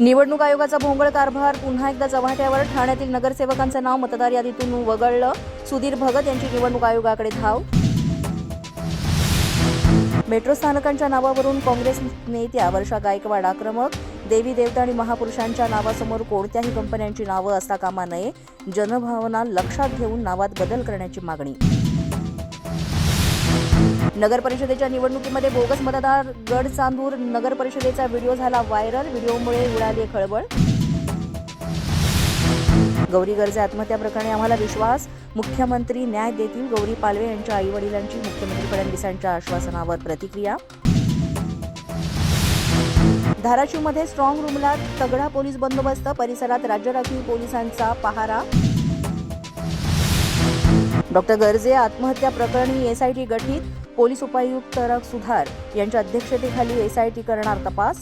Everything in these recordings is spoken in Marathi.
निवडणूक आयोगाचा भोंगळ कारभार पुन्हा एकदा चव्हाट्यावर ठाण्यातील नगरसेवकांचं नाव मतदार यादीतून वगळलं. सुधीर भगत यांची निवडणूक आयोगाकडे धाव. मेट्रो स्थानकांच्या नावावरून काँग्रेस नेत्या वर्षा गायकवाड आक्रमक. देवी देवता आणि महापुरुषांच्या नावासमोर कोणत्याही कंपन्यांची नावं असता कामा नये. जनभावना लक्षात घेऊन नावात बदल करण्याची मागणी. नगर परिषदेच्या निवडणुकीमध्ये बोगस मतदार गड चांदूर नगर परिषदेचा व्हिडिओ झाला व्हायरल. व्हिडिओमुळे उडाली खळबळ. गौरी गर्जे आत्महत्या प्रकरणी आम्हाला विश्वास. मुख्यमंत्री न्याय देतील. गौरी पालवे यांच्या आई वडिलांची मुख्यमंत्री फडणवीसांच्या आश्वासनावर प्रतिक्रिया. धाराशिवमध्ये स्ट्रॉंग रूमला तगडा पोलीस बंदोबस्त. परिसरात राज्य राखीव पोलिसांचा पहारा. डॉक्टर गर्जे आत्महत्या प्रकरणी एसआयटी गठीत. पोलीस उपायुक्त तरक सुधार यांच्या अध्यक्षतेखाली एसआयटी करणार तपास?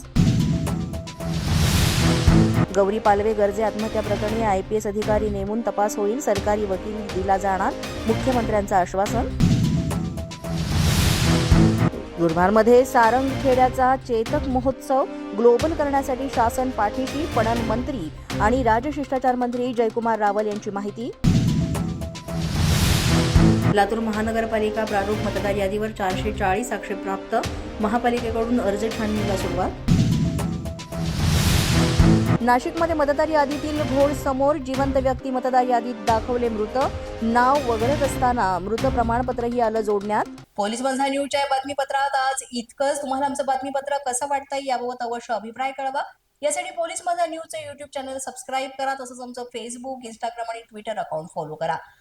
गौरी पालवे गर्जे आत्महत्या प्रकरणी आयपीएस अधिकारी नेमून तपास होईल सरकारी वकील दिला जाणार मुख्यमंत्र्यांचं आश्वासन? दुर्भारमध्ये सारंग खेड्याचा चेतक महोत्सव ग्लोबल करण्यासाठी शासन पाठीशी पणन मंत्री आणि राजशिष्टाचार मंत्री जयकुमार रावल यांची माहिती? लातूर महानगरपालिका प्रारूप मतदार यादीवर चारशे चाळीस आक्षेप प्राप्त. महापालिकेकडून अर्ज छाननीला सुरुवात. नाशिकमध्ये मतदार यादीतील घोळ समोर जिवंत व्यक्ती मतदार यादीत दाखवले मृत. नाव वगळत असताना मृत प्रमाणपत्रही आलं जोडण्यात. पोलीस बंधा न्यूजच्या बातमीपत्रात आज इतकंच. तुम्हाला आमचं बातमीपत्र कसं वाटतंय याबाबत अवश्य अभिप्राय कळवा. यासाठी पोलीस माझा न्यूजचं युट्यूब चॅनल सबस्क्राईब करा. तसंच आमचं फेसबुक इंस्टाग्राम आणि ट्विटर अकाउंट फॉलो करा.